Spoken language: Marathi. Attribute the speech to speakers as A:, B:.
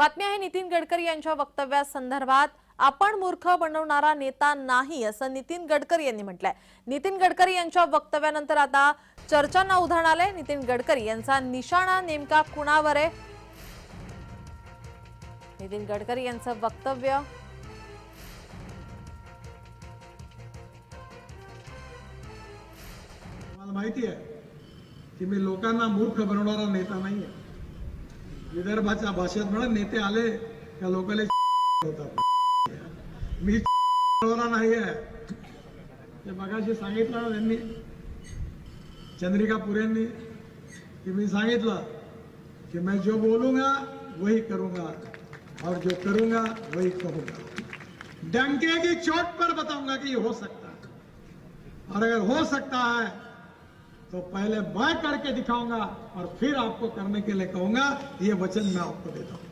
A: बातमी आहे नितीन गडकरी यांच्या वक्तव्यासंदर्भात. आपण मूर्ख बनवणारा नेता नाही असं नितीन गडकरी यांनी म्हटलंय. नितीन गडकरी यांच्या वक्तव्यानंतर आता चर्चांना उधाण आलंय नितीन गडकरी यांचा निशाणा नेमका कुणावर? आहे नितीन गडकरी यांचं वक्तव्य.
B: मला माहिती आहे की मी लोकांना मूर्ख बनवणारा नेता नाही आहे विदर्भाच्या भाषेत म्हणा नेते आले त्या लोकांना होतात. मी नाही आहे ते मगाशी सांगितलं ना त्यांनी चंद्रिका पुरेंनी की मी सांगितलं की मैं जो बोलूंगा वही करूंगा. और जो करूंगा वही कहूंगा. डंके की चोट पर बताऊंगा कि ये हो सकता है। और अगर हो सकता है तो पहले मैं करके दिखाऊंगा और फिर आपको करने के लिए कहूंगा ये वचन मैं आपको देता हूं।